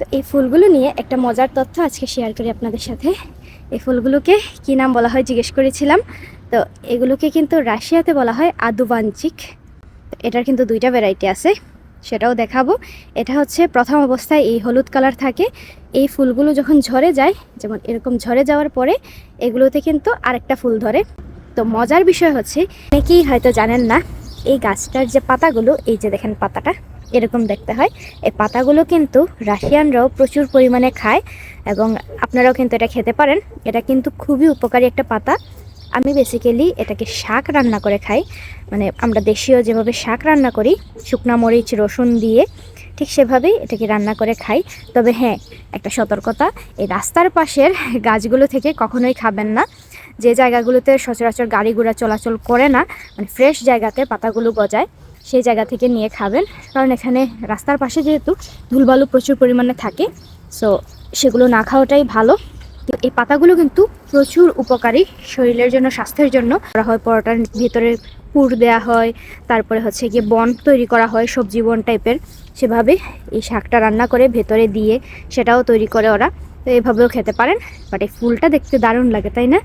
তো এই ফুলগুলো নিয়ে একটা মজার তথ্য আজকে শেয়ার করি আপনাদের সাথে। এই ফুলগুলোকে কী নাম বলা হয় জিজ্ঞেস করেছিলাম। তো এগুলোকে কিন্তু রাশিয়াতে বলা হয় আদুবাঞ্চিক। এটার কিন্তু দুইটা ভ্যারাইটি আছে, সেটাও দেখাবো। এটা হচ্ছে প্রথম অবস্থায় এই হলুদ কালার থাকে। এই ফুলগুলো যখন ঝরে যায়, যেমন এরকম ঝরে যাওয়ার পরে এগুলোতে কিন্তু আরেকটা ফুল ধরে। তো মজার বিষয় হচ্ছে, অনেকেই হয়তো জানেন না, এই গাছটার যে পাতাগুলো, এই যে দেখেন পাতাটা এরকম দেখতে হয়। এই পাতাগুলো কিন্তু রাশিয়ানরাও প্রচুর পরিমাণে খায় এবং আপনারাও কিন্তু এটা খেতে পারেন। এটা কিন্তু খুবই উপকারী একটা পাতা। আমি বেসিক্যালি এটাকে শাক রান্না করে খাই। মানে আমরা দেশীয় যেভাবে শাক রান্না করি, শুকনা মরিচ, রসুন দিয়ে ঠিক সেভাবেই এটাকে রান্না করে খাই। তবে হ্যাঁ একটা সতর্কতা, এই রাস্তার পাশের গাছগুলো থেকে কখনোই খাবেন না। যে জায়গাগুলোতে সচরাচর গাড়ি ঘোড়া চলাচল করে না মানে ফ্রেশ জায়গাতে পাতাগুলো গজায়। সেই জায়গা থেকে নিয়ে খাবেন। কারণ এখানে রাস্তার পাশে যেহেতু ধুলবালু প্রচুর পরিমাণে থাকে সো সেগুলো না খাওয়াটাই ভালো। এই পাতাগুলো কিন্তু প্রচুর উপকারী শরীরের জন্য, স্বাস্থ্যের জন্য। করা হয়, পরোটার ভিতরে পুর দেওয়া হয়, তারপরে হচ্ছে গিয়ে বন তৈরি করা হয়, সবজি বন টাইপের। সেভাবে এই শাকটা রান্না করে ভেতরে দিয়ে সেটাও তৈরি করে ওরা। তো এভাবেও খেতে পারেন। বাট এই ফুলটা দেখতে দারুণ লাগে, তাই না?